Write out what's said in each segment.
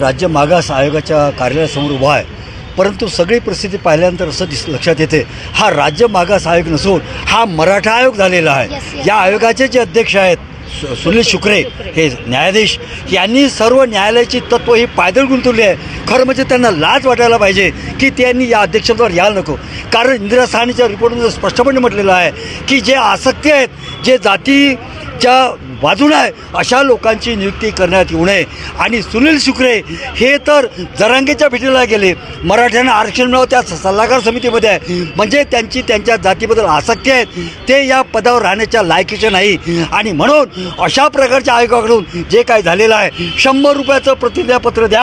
राज्य मागास आयोगाच्या कार्यालयासमोर उभा आहे. परंतु सगळी परिस्थिती पाहिल्यानंतर असं दिस लक्षात येते हा राज्य मागास आयोग नसून हा मराठा आयोग झालेला आहे. या आयोगाचे जे अध्यक्ष आहेत सुनील शुक्रे हे न्यायाधीश यांनी सर्व न्यायालयाची तत्त्व ही पायदळ गुंतवली आहे. खरं म्हणजे त्यांना लाज वाटायला पाहिजे की त्यांनी या अध्यक्षपदावर यायला नको. कारण इंदिरा साहनीच्या रिपोर्टमध्ये स्पष्टपणे म्हटलेलं आहे की जे आसक्ती आहेत जे च्या बाजूला आहे अशा लोकांची नियुक्ती करण्यात येऊ नये. आणि सुनील शुक्रे हे तर जरांगेच्या भेटीला गेले. मराठ्यांना आरक्षण मिळावं त्या सल्लागार समितीमध्ये आहे. म्हणजे त्यांची त्यांच्या जातीबद्दल आसक्ती आहेत. ते या पदावर राहण्याच्या लायकीचे नाही. आणि म्हणून अशा प्रकारच्या आयोगाकडून जे काय झालेलं आहे शंभर रुपयाचं प्रतिज्ञापत्र द्या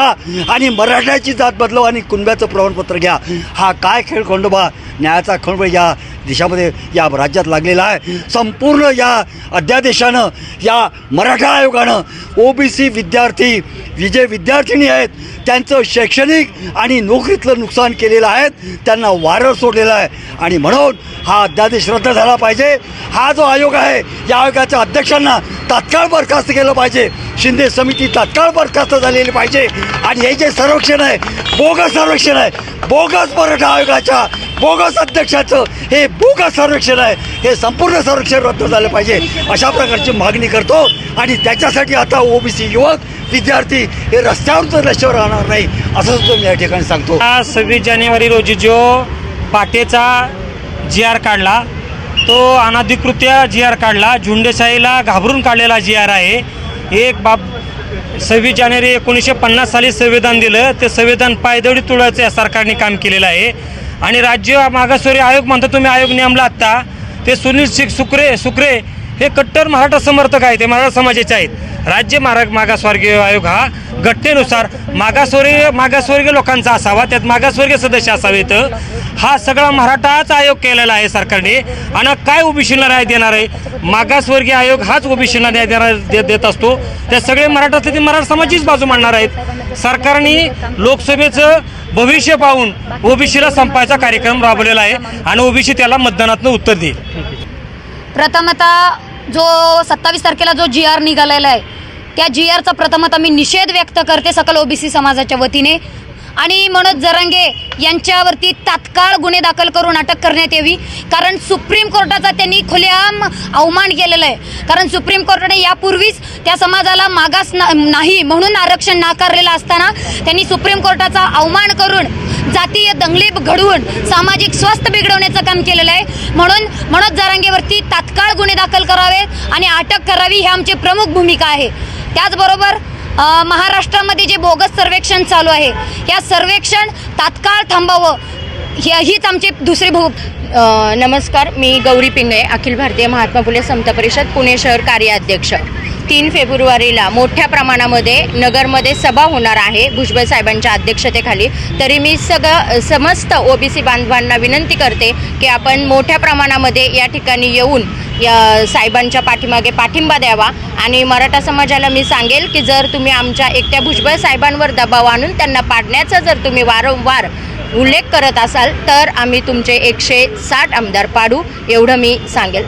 आणि मराठ्याची जात बदलव आणि कुणब्याचं प्रमाणपत्र घ्या. हा काय खेळ खंडोबा? न्यायाचा खंडोबा या देशामध्ये या राज्यात लागलेला आहे. संपूर्ण या अध्यादेशानं या मराठा आयोगानं ओबीसी विद्यार्थी जे विद्यार्थिनी आहेत त्यांचं शैक्षणिक आणि नोकरीतलं नुकसान केलेलं आहे त्यांना वारं सोडलेलं आहे. आणि म्हणून हा अध्यादेश रद्द झाला पाहिजे. हा जो आयोग आहे या आयोगाच्या अध्यक्षांना तात्काळ बरखास्त केलं पाहिजे. शिंदे समिती तात्काळ बरखास्त झालेली पाहिजे. आणि हे जे सर्वेक्षण आहे बोगस सर्वेक्षण आहे बोगस मराठा आयोगाच्या बोगस अध्यक्षाचं हे बोगस सर्वेक्षण आहे. हे संपूर्ण सर्वेक्षण रद्द झालं पाहिजे. अशा प्रकारची मागणी करतो. आणि त्याच्यासाठी आता ओबीसी युवक विद्यार्थी हे रस्त्यावर तर रस्त्यावर राहणार नाही असं सुद्धा मी या ठिकाणी सांगतो. सव्वीस जानेवारी रोजी जो पाटेचा जी आर काढला तो अनाधिकृत्य जी आर काढला. झुंडेशाहीला घाबरून काढलेला जी आर आहे. एक बाब सव्वीस जानेवारी एकोणीसशे पन्नास साली संविधान दिलं. ते संविधान पायदळी तुळायचं या सरकारने काम केलेलं आहे. आणि राज्य मागासवर्गीय आयोग म्हणता तुम्ही आयोग नेमला आत्ता. ते सुनील शिक सुक्रे सुक्रे हे कट्टर मराठा समर्थक आहेत ते मराठा समाजाचे आहेत. राज्य मारा मागासवर्गीय आयोग हा घटनेनुसार मागासवर्गीय मागासवर्गीय लोकांचा असावा त्यात मागासवर्गीय सदस्य असावेत हा सगळा मराठाच आयोग केलेला आहे सरकारने. आणि काय ओबीसीला न्याय देणार आहे? मागासवर्गीय आयोग हाच ओबीसीला न्याय देणार देत असतो. त्या सगळे मराठा ते मराठा समाजाचीच बाजू मांडणार आहेत. सरकारने लोकसभेचं भविष्य पाहून ओबीसीला संपायचा कार्यक्रम राबवलेला आहे आणि ओबीसी त्याला मतदानातनं उत्तर देईल. प्रथमतः जो सत्तावीस तारखेला जो जी आर निघालेला आहे त्या जी आरचा प्रथमतः मी निषेध व्यक्त करते सकल ओबीसी समाजाच्या वतीने. आणि मनोज जरांगे यांच्यावरती तात्काळ गुन्हे दाखल करून अटक करण्यात यावी. कारण सुप्रीम कोर्टाचा त्यांनी खुलेआम अवमान केलेला आहे. कारण सुप्रीम कोर्टाने यापूर्वीच त्या समाजाला मागास ना नाही म्हणून आरक्षण नाकारलेलं असताना त्यांनी सुप्रीम कोर्टाचा अवमान करून जातीय दंगली घडवून सामाजिक स्वस्थ बिघडवण्याचं काम केलेलं आहे. म्हणून तत्काळ गुन्हे दाखल करावेत आणि अटक करावी ही आमची प्रमुख भूमिका आहे. त्याचबरोबर महाराष्ट्रामध्ये जे बोगस सर्वेक्षण चालू आहे या सर्वेक्षण तात्काळ थांबावं. हीच आमची दुसरी भू नमस्कार. मी गौरी पिंगळे अखिल भारतीय महात्मा फुले समता परिषद पुणे शहर कार्याध्यक्ष. तीन फेब्रुवारीला मोठ्या प्रमाणामध्ये नगरमध्ये सभा होणार आहे भुजबळ साहेबांच्या अध्यक्षतेखाली. तरी मी सगळं समस्त ओबीसी बांधवांना विनंती करते की आपण मोठ्या प्रमाणामध्ये या ठिकाणी येऊन या साहेबांच्या पाठीमागे पाठिंबा द्यावा. आणि मराठा समाजाला मी सांगेल की जर तुम्ही आमच्या एकट्या भुजबळ साहेबांवर दबाव आणून त्यांना पाडण्याचा जर तुम्ही वारंवार उल्लेख करत असाल तर आम्ही तुमचे एकशे साठ आमदार पाडू एवढं मी सांगेल.